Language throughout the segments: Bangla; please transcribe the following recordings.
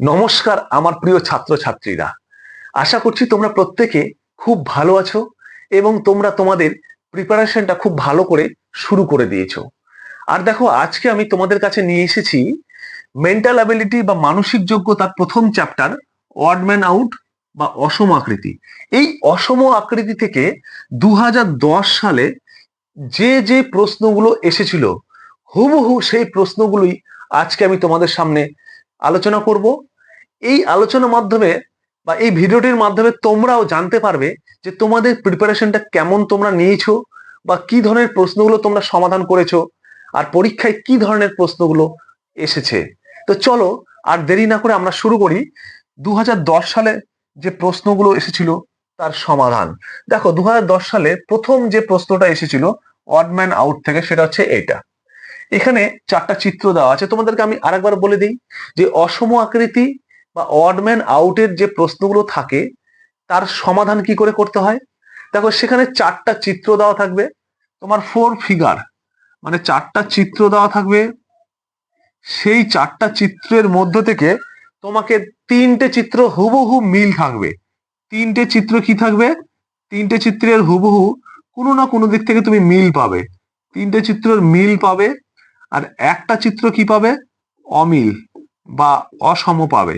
নমস্কার আমার প্রিয় ছাত্রছাত্রীরা। আশা করছি তোমরা প্রত্যেকে খুব ভালো আছো এবং তোমরা তোমাদের প্রিপারেশনটা খুব ভালো করে শুরু করে দিয়েছ। আর দেখো, আজকে আমি তোমাদের কাছে নিয়ে এসেছি মেন্টাল অ্যাবিলিটি বা মানসিক যোগ্যতার প্রথম চ্যাপ্টার ওয়ার্ডম্যান আউট বা অসম আকৃতি। এই অসম আকৃতি থেকে দু হাজার দশ সালে যে যে প্রশ্নগুলো এসেছিল, হুবহু সেই প্রশ্নগুলোই আজকে আমি তোমাদের সামনে আলোচনা করব। এই আলোচনার মাধ্যমে বা এই ভিডিওটির মাধ্যমে তোমরাও জানতে পারবে যে তোমাদের প্রিপারেশনটা কেমন তোমরা নিয়েছো বা কি ধরনের প্রশ্নগুলো তোমরা সমাধান করেছ আর পরীক্ষায় কি ধরনের প্রশ্নগুলো এসেছে। তো চলো আর দেরি না করে আমরা শুরু করি। দু হাজার দশ সালে যে প্রশ্নগুলো এসেছিল তার সমাধান। দেখো দু হাজার দশ সালে প্রথম যে প্রশ্নটা এসেছিল অডম্যান আউট থেকে, সেটা হচ্ছে এটা এখানে চারটা চিত্র দেওয়া আছে। তোমাদেরকে আমি আরেকবার বলে দিই যে অসম আকৃতি বা অডম্যান আউটের যে প্রশ্নগুলো থাকে, তার সমাধান কি করে করতে হয়? দেখো, সেখানে চারটা চিত্র দেওয়া থাকবে। তোমার ফোর ফিগার মানে চারটা চিত্র দেওয়া থাকবে। সেই চারটা চিত্রের মধ্য থেকে তোমাকে তিনটে চিত্র হুবহু মিল থাকবে। তিনটে চিত্র কি থাকবে? তিনটে চিত্রের হুবহু কোনো না কোনো দিক থেকে তুমি মিল পাবে। তিনটে চিত্রের মিল পাবে আর একটা চিত্র কি পাবে? অমিল বা অসম পাবে।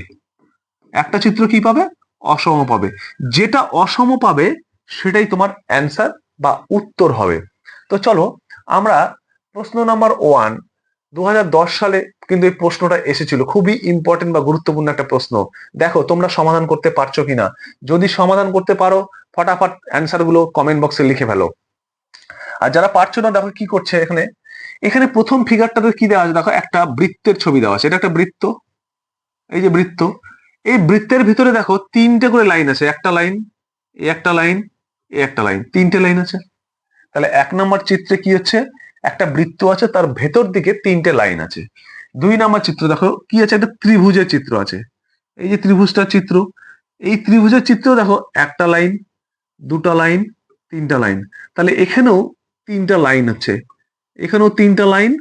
একটা চিত্র কি পাবে? অসম পাবে। যেটা অসম পাবে, সেটাই তোমার অ্যান্সার বা উত্তর হবে। তো চলো, আমরা প্রশ্ন নাম্বার ওয়ান দু হাজার দশ সালে কিন্তু এই প্রশ্নটা এসেছিল। খুবই ইম্পর্টেন্ট বা গুরুত্বপূর্ণ একটা প্রশ্ন। দেখো, তোমরা সমাধান করতে পারছ কিনা? যদি সমাধান করতে পারো, ফটাফট অ্যান্সারগুলো কমেন্ট বক্সে লিখে ফেলো। আর যারা পারছ না, দেখো কি করছে এখানে? এখানে প্রথম ফিগারটাতে কি দেওয়া আছে? দেখো, একটা বৃত্তের ছবি দেওয়া আছে। এটা একটা বৃত্ত। এই যে বৃত্ত। এই বৃত্তের ভিতরে দেখো, তিনটে করে লাইন আছে। একটা লাইন একটা লাইন একটা লাইন তিনটে লাইন আছে। তাহলে এক নম্বর চিত্রে কি হচ্ছে? একটা বৃত্ত আছে, তার ভেতর দিকে তিনটে লাইন আছে। দুই নম্বর চিত্র দেখো, কি আছে? একটা ত্রিভুজের চিত্র আছে। এই যে ত্রিভুজটার চিত্র, এই ত্রিভুজের চিত্র দেখো, একটা লাইন দুটা লাইন তিনটা লাইন তাহলে এখানেও তিনটা লাইন আছে এখানেও তিনটা লাইন,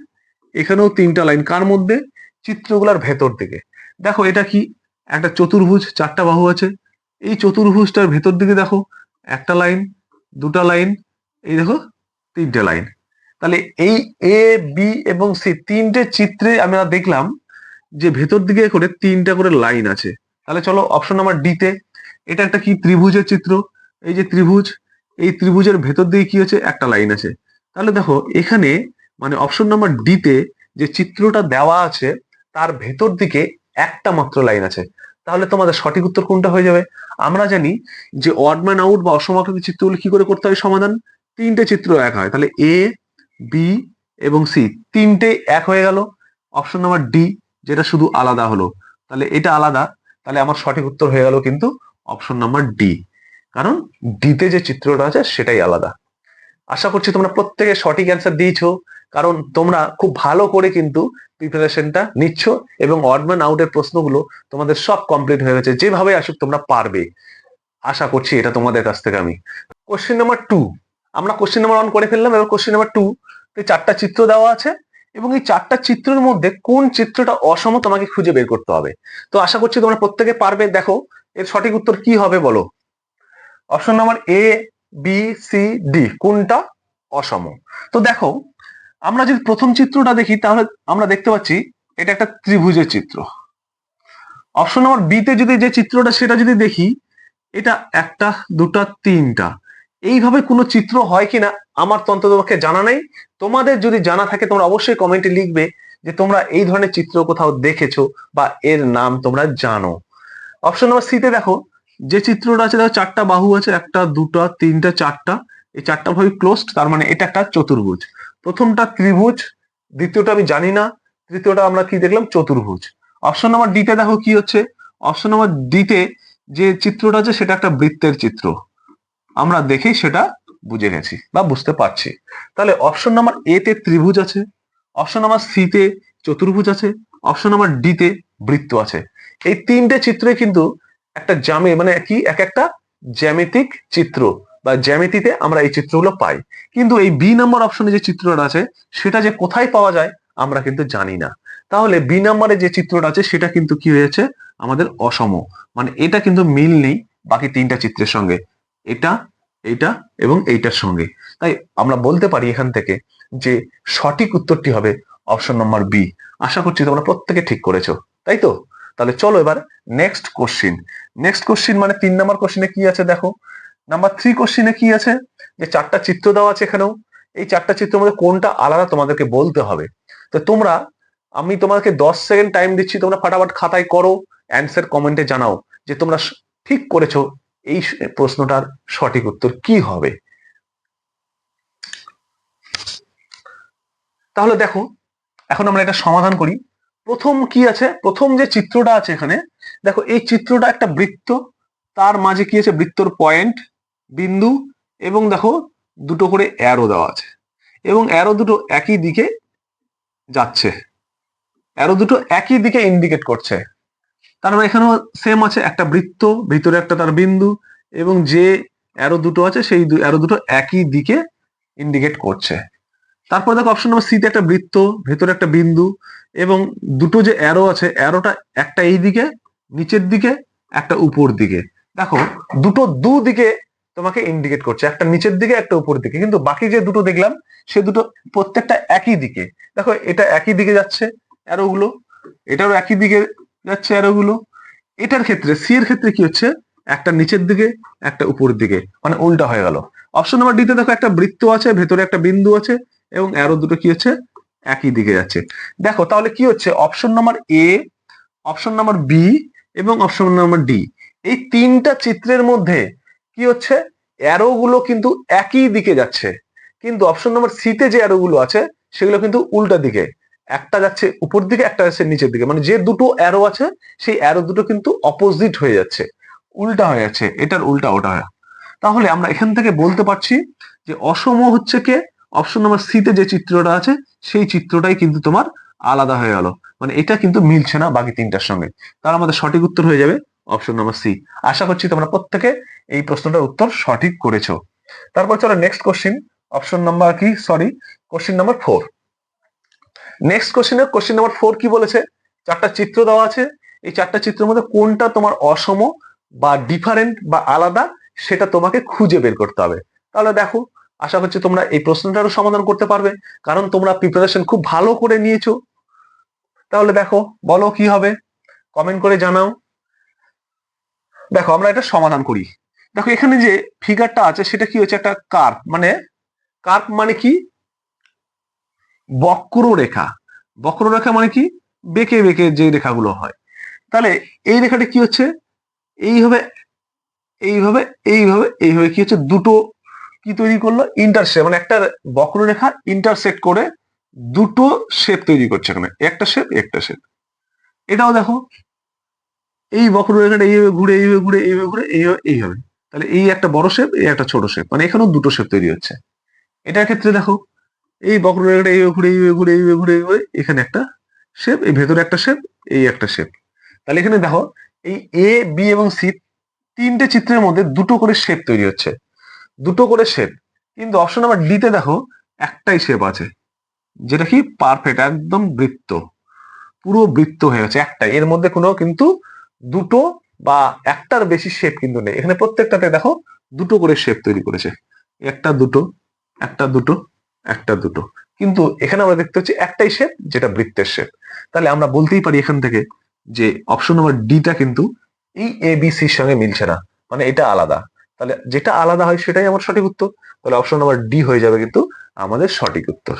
এখানেও তিনটা লাইন। কার মধ্যে? চিত্রগুলার ভেতর দিকে। দেখো, এটা কি? একটা চতুর্ভুজ, চারটা বাহু আছে। এই চতুর্ভুজটার ভেতর দিকে দেখো, একটা লাইন, দুটা লাইন, এই দেখো, তিনটে লাইন। তাহলে এই এ বি এবং সি তিনটে চিত্রে আমরা দেখলাম যে ভেতর দিকে করে তিনটা করে লাইন আছে। তাহলে চলো অপশন নাম্বার ডিতে এটা একটা কি? ত্রিভুজের চিত্র। এই যে ত্রিভুজ, এই ত্রিভুজের ভেতর দিকে কি আছে? একটা লাইন আছে। তাহলে দেখো, এখানে মানে অপশন নাম্বার ডিতে যে চিত্রটা দেওয়া আছে, তার ভেতর দিকে একটা মাত্র লাইন আছে। তাহলে তোমাদের সঠিক উত্তর কোনটা হয়ে যাবে? আমরা জানি যে অডম্যান আউট বা অসমাকৃত চিত্রগুলো কি করে করতে হয় সমাধান? তিনটে চিত্র এক হয়। তাহলে এ বি এবং সি তিনটে এক হয়ে গেল। অপশন নাম্বার ডি যেটা শুধু আলাদা হলো। তাহলে এটা আলাদা। তাহলে আমার সঠিক উত্তর হয়ে গেল কিন্তু অপশন নাম্বার ডি কারণ ডিতে যে চিত্রটা আছে, সেটাই আলাদা। আশা করছি তোমরা প্রত্যেকে সঠিক অ্যান্সার দিয়েছ, কারণ তোমরা খুব ভালো করে কিন্তু প্রিপারেশনটা নিচ্ছ এবং অডম্যান আউটের প্রশ্নগুলো তোমাদের সব কমপ্লিট হয়ে গেছে, যেভাবে আসুক তোমরা পারবে। আশা করছি এটা তোমাদের কাছ থেকে আমি। কোশ্চেন নাম্বার টু আমরা কোশ্চেন নাম্বার ওয়ান করে ফেললাম, এবার কোশ্চেন নাম্বার টু চারটা চিত্র দেওয়া আছে, এবং এই চারটা চিত্রের মধ্যে কোন চিত্রটা অসম তোমাকে খুঁজে বের করতে হবে। তো আশা করছি তোমরা প্রত্যেকে পারবে। দেখো, এর সঠিক উত্তর কি হবে বলো? Option number A B C D কোনটা অসম? তো দেখো, আমরা যদি প্রথম চিত্রটা দেখি, তাহলে আমরা দেখতে পাচ্ছি এটা একটা ত্রিভুজের চিত্র। অপশন নাম্বার বিতে যদি যে চিত্রটা, সেটা যদি দেখি, এটা একটা, দুটা, তিনটা। এইভাবে কোনো চিত্র হয় কিনা, আমার তো অন্ততপক্ষে জানা নেই। তোমাদের যদি জানা থাকে, তোমরা অবশ্যই কমেন্টে লিখবে যে তোমরা এই ধরনের চিত্র কোথাও দেখেছ বা এর নাম তোমরা জানো। অপশন নাম্বার সিতে দেখো যে চিত্রটা আছে দেখো চারটা বাহু আছে, একটা, দুটা, তিনটা, চারটা, এই চারটা ভাবে ক্লোজড তার মানে এটা একটা চতুর্ভুজ। প্রথমটা ত্রিভুজ, দ্বিতীয়টা আমি জানি না, তৃতীয়টা আমরা কি দেখলাম? চতুর্ভুজ। অপশন নাম্বার ডিতে দেখো কি হচ্ছে? অপশন নাম্বার ডিতে যে চিত্রটা আছে, সেটা একটা বৃত্তের চিত্র। আমরা দেখেই সেটা বুঝে গেছি বা বুঝতে পারছি। তাহলে অপশন নাম্বার এ তে ত্রিভুজ আছে অপশন নাম্বার সি তে চতুর্ভুজ আছে অপশন নাম্বার ডি তে বৃত্ত আছে। এই তিনটে চিত্রে কিন্তু একটা জামে মানে কি? এক একটা জ্যামিতিক চিত্র বা জ্যামিতিতে আমরা এই চিত্রগুলো পাই। কিন্তু এই বি নাম্বার অপশনে যে চিত্রটা আছে, সেটা যে কোথায় পাওয়া যায়, আমরা কিন্তু জানি না। তাহলে বি নাম্বারে যে চিত্রটা আছে, সেটা কিন্তু কি হয়েছে? আমাদের অসম। মানে এটা কিন্তু মিল নেই বাকি তিনটা চিত্রের সঙ্গে। এটা এইটা এবং এইটার সঙ্গে। তাই আমরা বলতে পারি এখান থেকে যে সঠিক উত্তরটি হবে অপশন নম্বর বি আশা করছি তোমরা প্রত্যেকে ঠিক করেছ। তাই তো? তাহলে চলো এবার নেক্সট কোশ্চিন নেক্সট কোশ্চিন মানে তিন নাম্বার কোশ্চিনে কি আছে দেখো? নাম্বার থ্রি কোশ্চিনে কি আছে? যে চারটা চিত্র দেওয়া আছে এখানেও। এই চারটা চিত্রের মধ্যে কোনটা আলাদা তোমাদেরকে বলতে হবে? তো তোমরা, আমি তোমাদেরকে দশ সেকেন্ড টাইম দিচ্ছি, তোমরা ফাটাফাট খাতায় করো অ্যান্সার কমেন্টে জানাও যে তোমরা ঠিক করেছ এই প্রশ্নটার সঠিক উত্তর কি হবে? তাহলে দেখো, এখন আমরা এটা সমাধান করি। প্রথম কি আছে? প্রথম যে চিত্রটা আছে এখানে, দেখো এই চিত্রটা একটা বৃত্ত, তার মাঝে কি আছে? বৃত্তর পয়েন্ট, বিন্দু, এবং দেখো দুটো করে অ্যারো দেওয়া আছে। এবং অ্যারো দুটো একই দিকে যাচ্ছে। অ্যারো দুটো একই দিকে ইন্ডিকেট করছে। তার মানে এখানেও সেম আছে, একটা বৃত্ত, ভিতরে একটা তার বিন্দু, এবং যে অ্যারো দুটো আছে, সেই অ্যারো দুটো একই দিকে ইন্ডিকেট করছে। তারপর দেখো অপশন নম্বর সিতে একটা বৃত্ত, ভেতরে একটা বিন্দু এবং দুটো যে অ্যারো আছে অ্যারোটা একটা এই দিকে, নিচের দিকে, একটা উপর দিকে। দেখো, দুটো দু দিকে তোমাকে ইন্ডিকেট করছে, একটা নিচের দিকে, একটা উপর দিকে। কিন্তু বাকি যে দুটো দেখলাম, সে দুটো প্রত্যেকটা একই দিকে। দেখো, এটা একই দিকে যাচ্ছে অ্যারো গুলো এটারও একই দিকে যাচ্ছে অ্যারো গুলো। এটার ক্ষেত্রে সি এর ক্ষেত্রে কি হচ্ছে? একটা নিচের দিকে, একটা উপর দিকে। মানে উল্টা হয়ে গেল। অপশন নাম্বার ডিতে দেখো একটা বৃত্ত আছে, ভেতরে একটা বিন্দু আছে। এবং অ্যারো দুটো কি হচ্ছে? একই দিকে যাচ্ছে। দেখো, তাহলে কি হচ্ছে? Option number A option number B এবং অপশন নাম্বার ডি এই তিনটা চিত্রের মধ্যে কি হচ্ছে? অ্যারো গুলো কিন্তু একই দিকে যাচ্ছে। কিন্তু অপশন নাম্বার সিতে যে অ্যারো গুলো আছে, সেগুলো কিন্তু উল্টা দিকে। একটা যাচ্ছে উপর দিকে, একটা যাচ্ছে নিচের দিকে। মানে যে দুটো অ্যারো আছে, সেই অ্যারো দুটো কিন্তু অপোজিট হয়ে যাচ্ছে। উল্টা হয়ে যাচ্ছে। এটার উল্টা ওটা তাহলে আমরা এখান থেকে বলতে পারছি যে অসম হচ্ছে কে? অপশন নাম্বার সিতে যে চিত্রটা আছে, সেই চিত্রটাই কিন্তু তোমার আলাদা হয়ে গেল। মানে এটা কিন্তু মিলছে না বাকি তিনটার সঙ্গে। তার আমাদের সঠিক উত্তর হয়ে যাবে অপশন নাম্বার সি আশা করছি তোমরা প্রত্যেকে এই প্রশ্নটার উত্তর সঠিক করেছ। তারপর চলো নেক্সট কোশ্চিন অপশন নাম্বার কি? Sorry question number four next কোশ্চিনে question number four কি বলেছে? চারটা চিত্র দেওয়া আছে। এই চারটা চিত্রের মধ্যে কোনটা তোমার অসম বা ডিফারেন্ট বা আলাদা, সেটা তোমাকে খুঁজে বের করতে হবে। তাহলে দেখো আশা করছি তোমরা এই প্রশ্নটারও সমাধান করতে পারবে। কারণ তোমরা প্রিপারেশন খুব ভালো করে নিয়েছো। তাহলে দেখো, বলো কি হবে? কমেন্ট করে জানাও। দেখো, আমরা এটা সমাধান করি। দেখো, এখানে যে ফিগারটা আছে, সেটা কি হচ্ছে? একটা কার্ভ মানে কার্প মানে কি? বক্র বক্ররেখা। বক্ররেখা মানে কি? বেঁকে বেঁকে যে রেখাগুলো হয়। তাহলে এই রেখাটা কি হচ্ছে? এইভাবে এইভাবে এইভাবে এইভাবে কি হচ্ছে? দুটো কি তৈরি করল? ইন্টারসেক্ট মানে একটা বক্ররেখা ইন্টারসেক্ট করে দুটো শেপ তৈরি করছে এখানে। একটা শেপ একটা শেপ এটাও দেখো, এই বক্ররেখাটা এইভাবে ঘুরে এইভাবে ঘুরে এইভাবে ঘুরে, এইভাবে এইভাবে। তাহলে এই একটা বড় শেপ এই একটা ছোট শেপ মানে এখানেও দুটো শেপ তৈরি হচ্ছে। এটার ক্ষেত্রে দেখো, এই বক্ররেখাটা এইভাবে ঘুরে এইভাবে ঘুরে এইভাবে ঘুরে, এইভাবে এখানে একটা শেপ এই ভেতরে একটা শেপ এই একটা শেপ তাহলে এখানে দেখো, এই এ বি এবং সি তিনটে চিত্রের মধ্যে দুটো করে শেপ তৈরি হচ্ছে। দুটো করে শেপ। কিন্তু অপশন নাম্বার ডিতে দেখো, একটাই শেপ আছে। যেটা কি? পারফেক্ট একদম বৃত্ত। পুরো বৃত্ত হয়ে গেছে, একটাই। এর মধ্যে কোনো কিন্তু দুটো বা একটার বেশি শেপ কিন্তু নেই। এখানে প্রত্যেকটাতে দেখো, দুটো করে শেপ তৈরি করেছে। একটা দুটো একটা দুটো একটা দুটো। কিন্তু এখানে আমরা দেখতে হচ্ছে একটাই শেপ যেটা বৃত্তের শেপ তাহলে আমরা বলতেই পারি এখান থেকে যে অপশন নাম্বার ডিটা কিন্তু এই এ বি সির সঙ্গে মিলছে না। মানে এটা আলাদা। তাহলে যেটা আলাদা হয় সেটাই আমার সঠিক উত্তর। তাহলে অপশন নাম্বার ডি হয়ে যাবে কিন্তু আমাদের সঠিক উত্তর।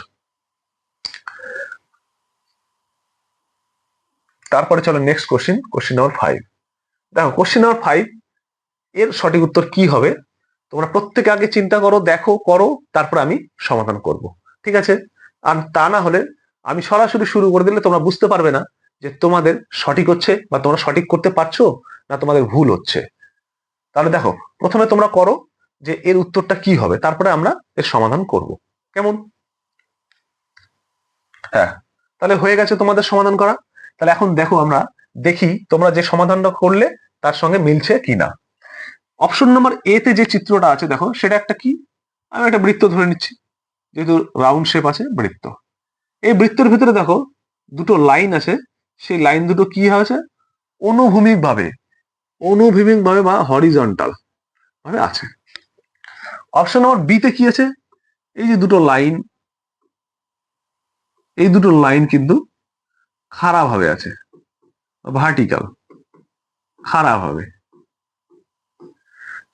তারপরে চলো next question question number five দেখো কোশ্চিন নাম্বার ফাইভ এর সঠিক উত্তর কি হবে? তোমরা প্রত্যেকে আগে চিন্তা করো, দেখো, করো, তারপর আমি সমাধান করব। ঠিক আছে? আর তা না হলে আমি সরাসরি শুরু করে দিলে তোমরা বুঝতে পারবে না যে তোমাদের সঠিক হচ্ছে বা তোমরা সঠিক করতে পারছ না তোমাদের ভুল হচ্ছে। তাহলে দেখো, প্রথমে তোমরা করো যে এর উত্তরটা কি হবে, তারপরে আমরা এর সমাধান করব। কেমন? হ্যাঁ তাহলে হয়ে গেছে তোমাদের সমাধান করা। তাহলে এখন দেখো আমরা দেখি তোমরা যে সমাধানটা করলে তার সঙ্গে মিলছে কিনা। অপশন নাম্বার এ তে যে চিত্রটা আছে, দেখো, সেটা একটা কি? আমি একটা বৃত্ত ধরে নিচ্ছি, যেহেতু রাউন্ড শেপ আছে, বৃত্ত। এই বৃত্তের ভিতরে দেখো, দুটো লাইন আছে, সেই লাইন দুটো কি হয়েছে? অনুভূমিক ভাবে অনুভূমিক ভাবে বা হরিজন্টাল ভাবে আছে। অপশন নম্বর বিতে কি আছে? এই যে দুটো লাইন এই দুটো লাইন কিন্তু খারাপ ভাবে আছে। ভার্টিক্যাল খারাপ হবে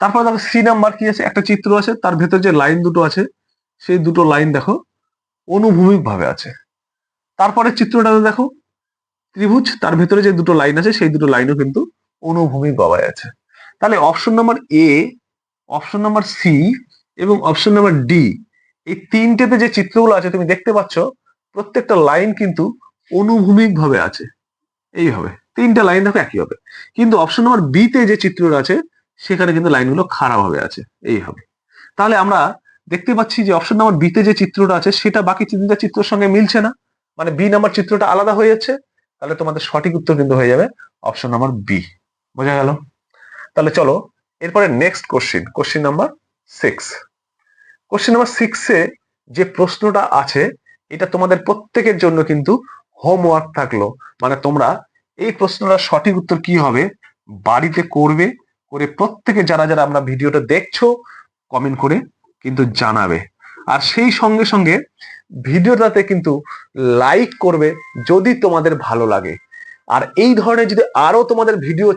তারপর দেখো সি নাম্বার কি আছে? একটা চিত্র আছে, তার ভেতর যে লাইন দুটো আছে, সেই দুটো লাইন দেখো অনুভূমিক ভাবে আছে। তারপরে চিত্রটা দেখো, ত্রিভুজ, তার ভেতরে যে দুটো লাইন আছে, সেই দুটো লাইনও কিন্তু অনুভূমিক ভাবে আছে। তাহলে option number A option number C এবং অপশন নাম্বার ডি এই তিনটেতে যে চিত্রগুলো আছে, তুমি দেখতে পাচ্ছ, প্রত্যেকটা লাইন কিন্তু অনুভূমিক ভাবে আছে। এইভাবে। তিনটা লাইন দেখো একই হবে। কিন্তু অপশন নাম্বার বিতে যে চিত্রটা আছে, সেখানে কিন্তু লাইনগুলো খারাপ ভাবে আছে। এইভাবে। তাহলে আমরা দেখতে পাচ্ছি যে অপশন নাম্বার বিতে যে চিত্রটা আছে, সেটা বাকি তিনটা চিত্রের সঙ্গে মিলছে না। মানে বি নাম্বার চিত্রটা আলাদা হয়ে যাচ্ছে। তাহলে তোমাদের সঠিক উত্তর কিন্তু হয়ে যাবে অপশন নাম্বার বি বোঝা গেল? তাহলে চলো, এরপরে next question question number six question number সিক্সে যে প্রশ্নটা আছে, এটা তোমাদের প্রত্যেকের জন্য কিন্তু হোমওয়ার্ক থাকল। মানে তোমরা এই প্রশ্নটার সঠিক উত্তর কি হবে, বাড়িতে করবে, করে প্রত্যেকে যারা যারা আমরা ভিডিওটা দেখছ কমেন্ট করে কিন্তু জানাবে। আর সেই সঙ্গে সঙ্গে ভিডিওটাতে কিন্তু লাইক করবে যদি তোমাদের ভালো লাগে। আর এই ধরনের যদি আরও তোমাদের ভিডিও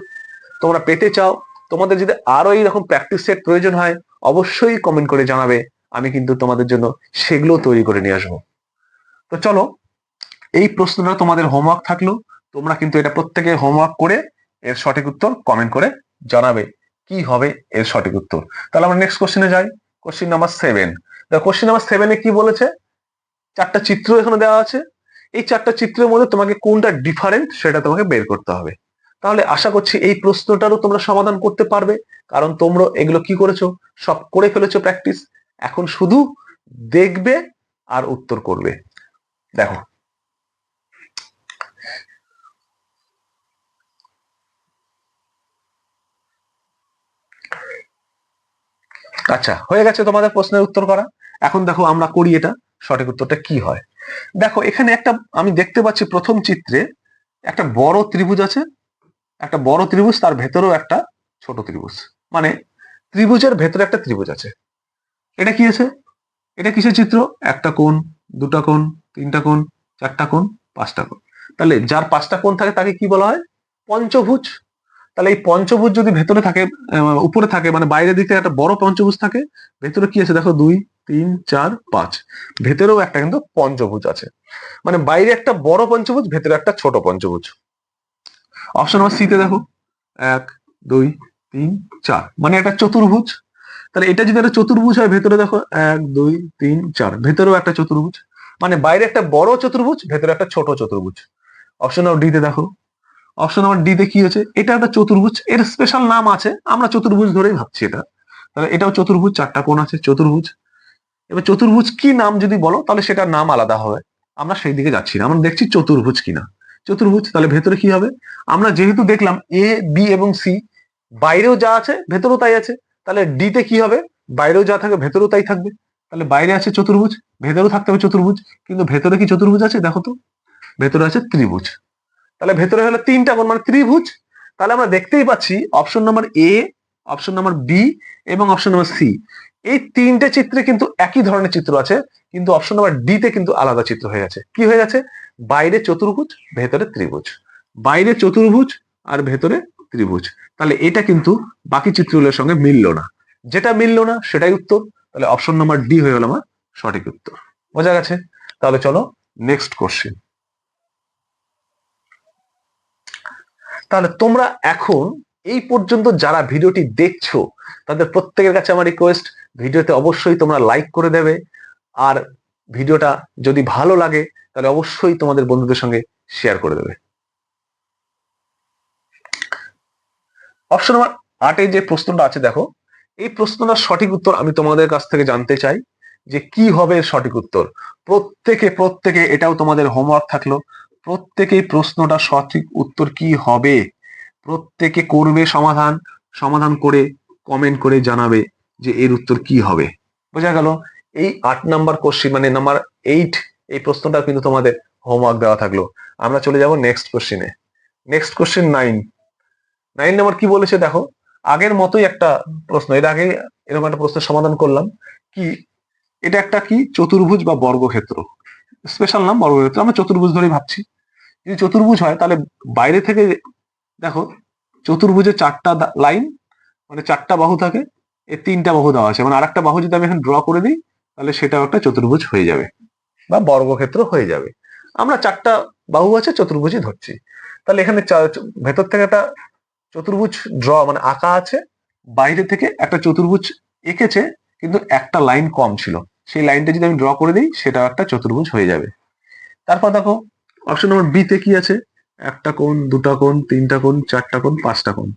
তোমরা পেতে চাও। তোমাদের যদি আরও এইরকম প্র্যাকটিস সেট প্রয়োজন হয়, অবশ্যই কমেন্ট করে জানাবে। আমি কিন্তু তোমাদের জন্য সেগুলো তৈরি করে নিয়ে আসব। তো চলো, এই প্রশ্নটা তোমাদের হোমওয়ার্ক থাকল। তোমরা কিন্তু এটা প্রত্যেকে হোমওয়ার্ক করে এর সঠিক উত্তর কমেন্ট করে জানাবে। কি হবে এর সঠিক উত্তর? তাহলে আমরা নেক্সট কোশ্চেনে যাই। Question number seven question number সেভেনে কি বলেছে? চারটা চিত্র এখানে দেওয়া আছে। এই চারটা চিত্রের মধ্যে তোমাকে কোনটা ডিফারেন্ট সেটা তোমাকে বের করতে হবে। তাহলে আশা করছি এই প্রশ্নটারও তোমরা সমাধান করতে পারবে। কারণ তোমরা এগুলো কি করেছ? সব করে ফেলেছো প্র্যাকটিস এখন শুধু দেখবে আর উত্তর করবে। দেখো। আচ্ছা হয়ে গেছে তোমাদের প্রশ্নের উত্তর করা। এখন দেখো আমরা করি এটা, সঠিক উত্তরটা কি হয়। দেখো, এখানে একটা আমি দেখতে পাচ্ছি প্রথম চিত্রে একটা বড় ত্রিভুজ আছে। একটা বড় ত্রিভুজ, তার ভেতরেও একটা ছোট ত্রিভুজ। মানে ত্রিভুজের ভেতরে একটা ত্রিভুজ আছে। এটা কি আছে? এটা কিসের চিত্র? একটা কোণ, দুটা কোণ, তিনটা কোণ, চারটা কোণ, পাঁচটা কোণ। তাহলে যার পাঁচটা কোণ থাকে তাকে কি বলা হয়? পঞ্চভুজ। তাহলে এই পঞ্চভুজ যদি ভেতরে থাকে উপরে থাকে মানে বাইরের দিকে একটা বড় পঞ্চভুজ থাকে, ভেতরে কি আছে? দেখো, দুই, তিন, চার, পাঁচ। ভেতরেও একটা কিন্তু পঞ্চভুজ আছে। মানে বাইরে একটা বড় পঞ্চভুজ, ভেতরে একটা ছোট পঞ্চভুজ। অপশন নাম্বার সিতে দেখো। এক, দুই, তিন, চার। মানে একটা চতুর্ভুজ। তাহলে এটা যদি একটা চতুর্ভুজ হয়, ভেতরে দেখো, এক, দুই, তিন, চার। ভেতরেও একটা চতুর্ভুজ। মানে বাইরে একটা বড় চতুর্ভুজ, ভেতরে একটা ছোট চতুর্ভুজ। অপশন নাম্বার ডিতে দেখো। অপশন নাম্বার ডিতে কি আছে এটা একটা চতুর্ভুজ। এর স্পেশাল নাম আছে। আমরা চতুর্ভুজ ধরেই ভাবছি এটা। তাহলে এটাও চতুর্ভুজ, চারটা কোণ আছে, চতুর্ভুজ। এবার চতুর্ভুজ কি নাম যদি বলো, তাহলে সেটার নাম আলাদা হবে। আমরা সেই দিকে যাচ্ছি না। আমরা দেখছি চতুর্ভুজ কিনা। চতুর্ভুজ, তাহলে ভেতরে কি হবে? আমরা যেহেতু দেখলাম এ বি এবং সি বাইরেও যা আছে, ভেতরেও তাই আছে, তাহলে ডিতে কি হবে? বাইরেও যা থাকবে ভেতরেও তাই থাকবে। তাহলে বাইরে আছে চতুর্ভুজ, ভেতরেও থাকতে হবে চতুর্ভুজ, কিন্তু ভেতরে কি চতুর্ভুজ আছে? দেখো তো, ভেতরে আছে ত্রিভুজ। তাহলে ভেতরে হলো তিনটা কোণ মানে ত্রিভুজ। তাহলে আমরা দেখতেই পাচ্ছি option number A option number B এবং অপশন নাম্বার সি এই তিনটে চিত্রে কিন্তু একই ধরনের চিত্র আছে, কিন্তু অপশন নাম্বার ডি তে কিন্তু আলাদা চিত্র হয়ে গেছে। কি হয়ে গেছে? বাইরে চতুর্ভুজ, ভেতরে ত্রিভুজ। বাইরে চতুর্ভুজ আর ভেতরে ত্রিভুজ। তাহলে এটা কিন্তু বাকি চিত্রগুলোর সঙ্গে মিললো না। যেটা মিললো না সেটাই উত্তর। তাহলে অপশন নাম্বার ডি হয়ে গেল আমার সঠিক উত্তর। বোঝা গেছে? তাহলে চলো নেক্সট কোশ্চেন তাহলে তোমরা এখন এই পর্যন্ত যারা ভিডিওটি দেখছ, তাদের প্রত্যেকের কাছে আমার রিকোয়েস্ট ভিডিওতে অবশ্যই তোমরা লাইক করে দেবে। আর ভিডিওটা যদি ভালো লাগে তাহলে অবশ্যই তোমাদের বন্ধুদের সঙ্গে শেয়ার করে দেবে। অপশন নাম্বার আটে যে প্রশ্নটা আছে, দেখো, এই প্রশ্নটার সঠিক উত্তর আমি তোমাদের কাছ থেকে জানতে চাই যে কি হবে সঠিক উত্তর। প্রত্যেকে প্রত্যেকে, এটাও তোমাদের হোমওয়ার্ক থাকল। প্রত্যেকে প্রশ্নটা সঠিক উত্তর কি হবে? প্রত্যেকে করবে সমাধান সমাধান করে কমেন্ট করে জানাবে যে এর উত্তর কি হবে। বোঝা গেল, এই আট নাম্বার কোশ্চিন মানে নাম্বার এইট এই প্রশ্নটা কিন্তু তোমাদের হোমওয়ার্ক দেওয়া থাকল। আমরা চলে যাব next কোশ্চিনে next question nine nine number কি বলেছে দেখো? আগের মতোই একটা প্রশ্ন। এর আগে এরকম একটা প্রশ্নের সমাধান করলাম। কি? এটা একটা কি? চতুর্ভুজ বা বর্গক্ষেত্র। স্পেশাল নাম বর্গক্ষেত্র। আমরা চতুর্ভুজ ধরেই ভাবছি। যদি চতুর্ভুজ হয়, তাহলে বাইরে থেকে দেখো চতুর্ভুজে চারটা লাইন মানে চারটা বাহু থাকে, এর তিনটা বাহু দেওয়া আছে। মানে আরেকটা বাহু যদি আমি এখন ড্র করে দিই, তাহলে সেটাও একটা চতুর্ভুজ হয়ে যাবে। বা বর্গক্ষেত্র হয়ে যাবে। আমরা চারটা বাহু আছে, চতুর্ভুজই ধরছি। তাহলে এখানে ভেতর থেকে একটা চতুর্ভুজ ড্র মানে আঁকা আছে, বাইরে থেকে একটা চতুর্ভুজ এঁকেছে, কিন্তু একটা লাইন কম ছিল। সেই লাইনটা যদি আমি ড্র করে দিই, সেটা একটা চতুর্ভুজ হয়ে যাবে। তারপর দেখো অপশন নম্বর বি তে কি আছে? একটা কোণ, দুটা কোণ, তিনটা কোণ, চারটা কোণ, পাঁচটা কোণ।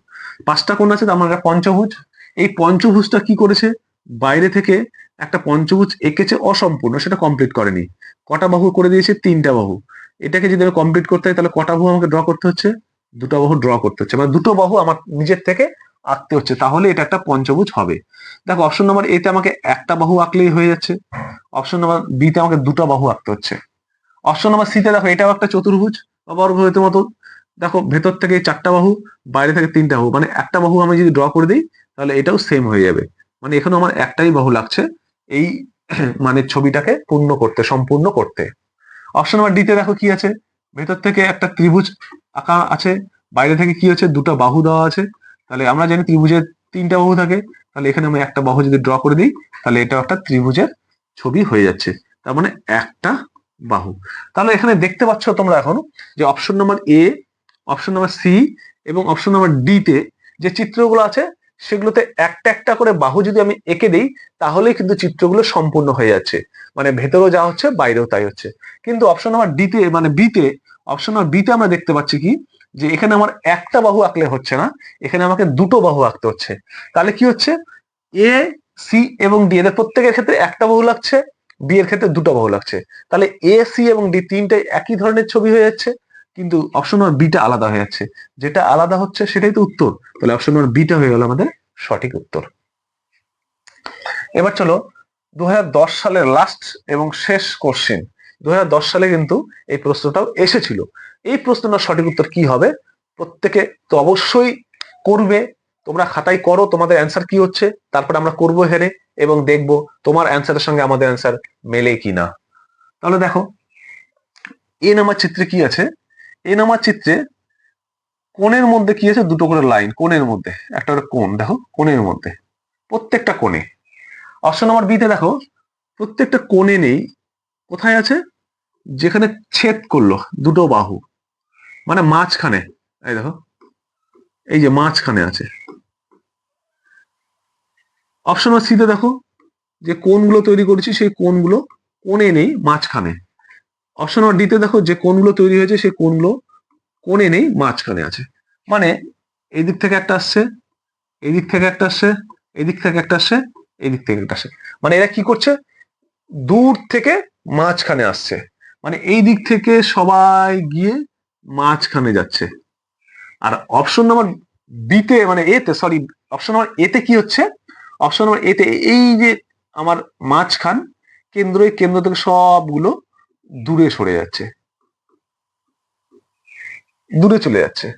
পাঁচটা কোণ আছে, তার মানে পঞ্চভুজ। এই পঞ্চভুজটা কি করেছে? বাইরে থেকে একটা পঞ্চভুজ এঁকেছে অসম্পূর্ণ, সেটা কমপ্লিট করেনি। কটা বাহু করে দিয়েছে? তিনটা বাহু। এটাকে যদি আমি কমপ্লিট করতে হয় তাহলে কটা বাহু আমাকে ড্র করতে হচ্ছে? দুটো বাহু ড্র করতে হচ্ছে। মানে দুটো বাহু আমার নিজের থেকে আঁকতে হচ্ছে, তাহলে এটা একটা পঞ্চভুজ হবে। দেখো অপশন নাম্বার এতে আমাকে একটা বাহু আঁকলেই হয়ে যাচ্ছে। অপশন নাম্বার বি তে আমাকে দুটো বাহু আঁকতে হচ্ছে। অপশন নাম্বার সি তে দেখো, এটাও একটা চতুর্ভুজ বা বর্গক্ষেত্রের মতো। দেখো, ভেতর থেকে চারটা বাহু, বাইরে থেকে তিনটা বাহু মানে একটা বাহু আমি যদি ড্র করে দিই, তাহলে এটাও সেম হয়ে যাবে। মানে এখানে আমার একটাই বাহু লাগছে। এই মানে ছবিটাকে পূর্ণ করতে, সম্পূর্ণ করতে। অপশন নাম্বার ডিতে দেখো কি আছে? ভেতর থেকে একটা ত্রিভুজ আঁকা আছে, বাইরে থেকে কি হচ্ছে? দুটো বাহু দেওয়া আছে। তাহলে আমরা জানি ত্রিভুজের তিনটা বাহু থাকে। তাহলে এখানে আমি একটা বাহু যদি ড্র করে দিই, তাহলে এটা একটা ত্রিভুজের ছবি হয়ে যাচ্ছে। তার মানে একটা বাহু। তাহলে এখানে দেখতে পাচ্ছ তোমরা এখন যে option number A option number C এবং অপশন নাম্বার ডি তে যে চিত্রগুলো আছে সেগুলোতে একটা একটা করে বাহু যদি আমি এঁকে দিই, তাহলেই কিন্তু চিত্রগুলো সম্পূর্ণ হয়ে যাচ্ছে। মানে ভেতরেও যা হচ্ছে, বাইরেও তাই হচ্ছে। কিন্তু অপশন নাম্বার ডিতে মানে বিতে অপশন নাম্বার বিতে আমরা দেখতে পাচ্ছি কি? যে এখানে আমার একটা বাহু আঁকলে হচ্ছে না, এখানে আমাকে দুটো বাহু আঁকতে হচ্ছে। তাহলে কি হচ্ছে? এ সি এবং ডি এদের প্রত্যেকের ক্ষেত্রে একটা বাহু লাগছে বি এর ক্ষেত্রে দুটো বাহু লাগছে। তাহলে এ সি এবং ডি তিনটাই একই ধরনের ছবি হয়ে যাচ্ছে। কিন্তু অপশন নম্বর বিটা আলাদা হয়ে যাচ্ছে। যেটা আলাদা হচ্ছে সেটাই তো উত্তর। তাহলে অপশন নম্বর বিটা হয়ে গেল আমাদের সঠিক উত্তর। এবার চলো দু সালের লাস্ট এবং শেষ কোশ্চেন দু সালে কিন্তু এই প্রশ্নটাও এসেছিল। এই প্রশ্নটার সঠিক উত্তর কি হবে? প্রত্যেকে তো অবশ্যই করবে। তোমরা খাতায় করো তোমাদের অ্যান্সার কি হচ্ছে, তারপর আমরা করব হেরে এবং দেখব তোমার অ্যান্সারের সঙ্গে আমাদের অ্যান্সার মেলে কিনা। তাহলে দেখো এ নাম্বার চিত্রে কি আছে? এ নাম্বার চিত্রে কোণের মধ্যে কি আছে? দুটো করে লাইন কোণের মধ্যে। একটা করে কোণ, দেখো, কোণের মধ্যে। প্রত্যেকটা কোণে। অপশন নাম্বার বিতে দেখো, প্রত্যেকটা কোণে নেই, কোথায় আছে? যেখানে ছেদ করল, দুটো বাহু। মানে মাঝখানে। এই দেখো, এই যে মাঝখানে আছে। অপশন নাম্বার সিতে দেখো, যে কোণগুলো তৈরি করেছি, সেই কোণগুলো কোণে নেই, মাঝখানে। অপশন নাম্বার ডিতে দেখো যে কোনগুলো তৈরি হয়েছে, সেই কোনগুলো কোণে নেই, মাঝখানে আছে। মানে এই দিক থেকে একটা আসছে এই দিক থেকে একটা আসছে এই দিক থেকে একটা আসছে এই দিক থেকে একটা আসছে। মানে এরা কি করছে? দূর থেকে মাঝখানে আসছে। মানে এই দিক থেকে সবাই গিয়ে মাঝখানে যাচ্ছে। আর অপশন নাম্বার বিতে মানে এতে সরি অপশন নাম্বার এতে কি হচ্ছে? অপশন নাম্বার এতে এই যে আমার মাঝখান, কেন্দ্র, এই কেন্দ্র থেকে সবগুলো দূরে সরে যাচ্ছে। দূরে চলে যাচ্ছে।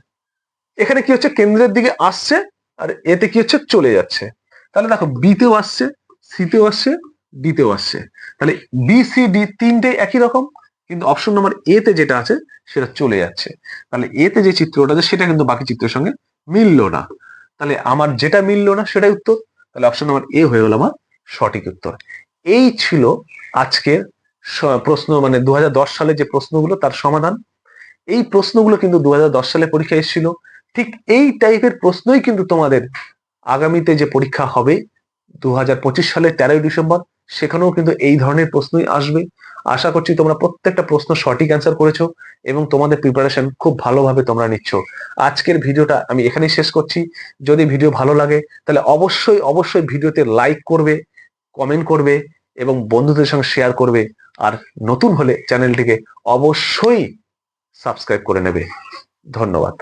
এখানে কি হচ্ছে? কেন্দ্রের দিকে আসছে আর এতে কি হচ্ছে? চলে যাচ্ছে। তাহলে দেখো, বিতেও আসছে, সিতেও আসছে, ডিতেও আসছে। তাহলে বি, সি, ডি তিনটে একই রকম, কিন্তু অপশন নাম্বার এ তে যেটা আছে, সেটা চলে যাচ্ছে। তাহলে এতে যে চিত্রটা আছে, সেটা কিন্তু বাকি চিত্রের সঙ্গে মিললো না। তাহলে আমার যেটা মিললো না, সেটাই উত্তর। তাহলে অপশন নাম্বার এ হয়ে গেল আমার সঠিক উত্তর। এই ছিল আজকের প্রশ্ন মানে দু হাজার দশ সালে যে প্রশ্নগুলো, তার সমাধান। এই প্রশ্নগুলো কিন্তু দু হাজার দশ সালে পরীক্ষা এসেছিল। ঠিক এই টাইপের প্রশ্নই কিন্তু তোমাদের আগামীতে যে পরীক্ষা হবে দু সালের তেরোই ডিসেম্বর, সেখানেও কিন্তু এই ধরনের প্রশ্নই আসবে। আশা করছি তোমরা প্রত্যেকটা প্রশ্ন সঠিক অ্যান্সার করেছ এবং তোমাদের প্রিপারেশন খুব ভালোভাবে তোমরা নিচ্ছ। আজকের ভিডিওটা আমি এখানেই শেষ করছি। যদি ভিডিও ভালো লাগে, তাহলে অবশ্যই অবশ্যই ভিডিওতে লাইক করবে কমেন্ট করবে এবং বন্ধুদের সঙ্গে শেয়ার করবে। আর নতুন হলে চ্যানেলটিকে অবশ্যই সাবস্ক্রাইব করে নেবে। ধন্যবাদ।